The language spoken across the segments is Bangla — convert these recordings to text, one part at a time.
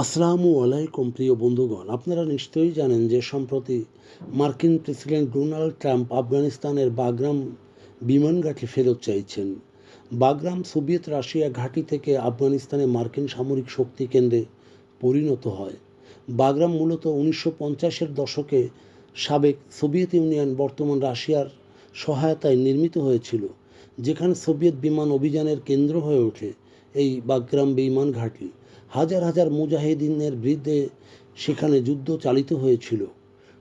আসসালামু আলাইকুম, প্রিয় বন্ধুগণ। আপনারা নিশ্চয়ই জানেন যে সম্প্রতি মার্কিন প্রেসিডেন্ট ডোনাল্ড ট্রাম্প আফগানিস্তানের বাগরাম বিমান ঘাঁটি ফেরত চাইছেন। বাগরাম সোভিয়েত রাশিয়া ঘাঁটি থেকে আফগানিস্তানে মার্কিন সামরিক শক্তি কেন্দ্রে পরিণত হয়। বাগরাম মূলত উনিশশো পঞ্চাশের দশকে সাবেক সোভিয়েত ইউনিয়ন, বর্তমান রাশিয়ার সহায়তায় নির্মিত হয়েছিল, যেখানে সোভিয়েত বিমান অভিযানের কেন্দ্র হয়ে ওঠে। এই বাগরাম বিমান ঘাঁটি হাজার হাজার মুজাহিদিনের বিরুদ্ধে সেখানে যুদ্ধ চালিত হয়েছিল।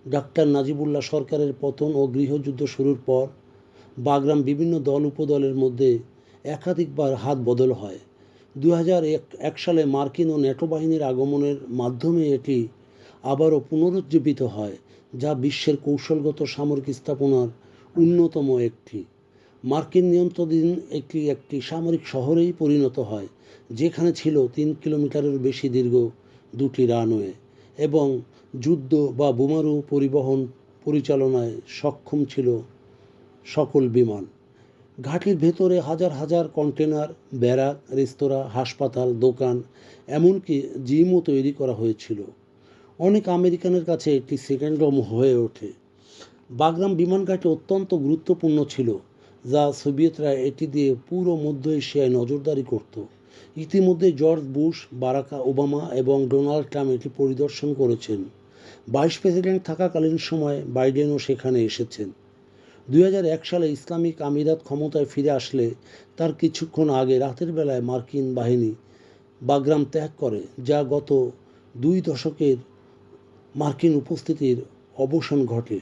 ডাক্তার নাজিবুল্লাহ সরকারের পতন ও গৃহযুদ্ধ শুরুর পর বাগরাম বিভিন্ন দল উপদলের মধ্যে একাধিকবার হাত বদল হয়। দু এক সালে মার্কিন ও ন্যাটো বাহিনীর আগমনের মাধ্যমে এটি আবারও পুনরুজ্জীবিত হয়, যা বিশ্বের কৌশলগত সামরিক স্থাপনার অন্যতম একটি মার্কিন নিয়ন্ত্রণাধীন একটি একটি সামরিক শহরেই পরিণত হয়, যেখানে ছিল তিন কিলোমিটারের বেশি দীর্ঘ দুটি রানওয়ে এবং যুদ্ধ বা বোমারু পরিবহন পরিচালনায় সক্ষম ছিল সকল বিমান। ঘাটির ভেতরে হাজার হাজার কন্টেনার ব্যারাক, রেস্তোরাঁ, হাসপাতাল, দোকান, এমনকি জিমও তৈরি করা হয়েছিল। অনেক আমেরিকানের কাছে একটি সেকেন্ড হয়ে ওঠে। বাগরাম বিমান ঘাটি অত্যন্ত গুরুত্বপূর্ণ ছিল। যা সোভিয়েতরা এটি দিয়ে পুরো মধ্য এশিয়ায় নজরদারি করত। ইতিমধ্যে জর্জ বুশ, বারাকা ওবামা এবং ডোনাল্ড ট্রাম্প এটি পরিদর্শন করেছেন। ভাইস প্রেসিডেন্ট থাকাকালীন সময় বাইডেনও সেখানে এসেছেন। দুই হাজার এক সালে ইসলামিক আমিরাত ক্ষমতায় ফিরে আসলে তার কিছুক্ষণ আগে রাতের বেলায় মার্কিন বাহিনী বাগরাম ত্যাগ করে, যা গত দুই দশকের মার্কিন উপস্থিতির অবসান ঘটে।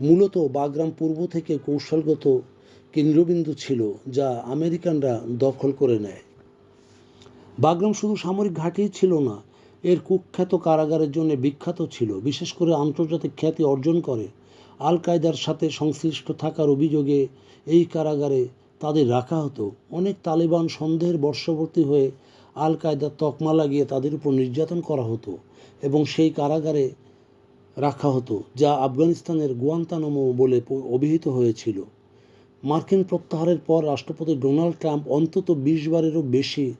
মূলত বাগরাম পূর্ব থেকে কৌশলগত কেন্দ্রবিন্দু ছিল যা আমেরিকানরা দখল করে নেয়। বাগরাম শুধু সামরিক ঘাঁটিই ছিল না, এর কুখ্যাত কারাগারের জন্য বিখ্যাত ছিল। বিশেষ করে আন্তর্জাতিক খ্যাতি অর্জন করে। আল কায়দার সাথে সংশ্লিষ্ট থাকার অভিযোগে এই কারাগারে তাদের রাখা হতো। অনেক তালেবান সন্দেহের বর্ষবর্তী হয়ে আল কায়দার তকমা লাগিয়ে তাদের উপর নির্যাতন করা হতো এবং সেই কারাগারে রাখা হতো, যা আফগানিস্তানের গুয়ান্তানামো বলে অভিহিত হয়েছিল। মার্কিন প্রত্যাহারের পর রাষ্ট্রপতি ডোনাল্ড ট্রাম্প অন্তত বিশ বারেরও বেশি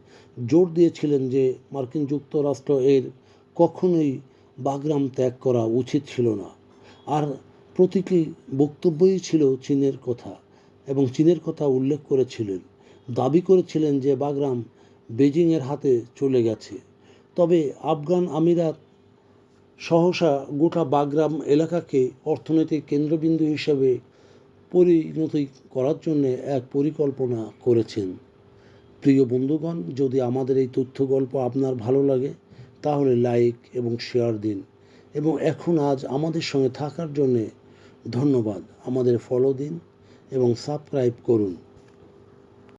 জোর দিয়েছিলেন যে মার্কিন যুক্তরাষ্ট্র এর কখনোই বাগরাম ত্যাগ করা উচিত ছিল না। আর প্রতিটি বক্তব্যই ছিল চীনের কথা এবং চীনের কথা উল্লেখ করেছিলেন, দাবি করেছিলেন যে বাগরাম বেজিংয়ের হাতে চলে গেছে। তবে আফগান আমিরাত সহসা গোটা বাগরাম এলাকাকে অর্থনৈতিক কেন্দ্রবিন্দু হিসেবে পরিণতি করার জন্য এক পরিকল্পনা করেছেন। প্রিয় বন্ধুগণ, যদি আমাদের এই তথ্য গল্প আপনার ভালো লাগে, তাহলে লাইক এবং শেয়ার দিন এবং এখন আজ আমাদের সঙ্গে থাকার জন্যে ধন্যবাদ। আমাদের ফলো দিন এবং সাবস্ক্রাইব করুন।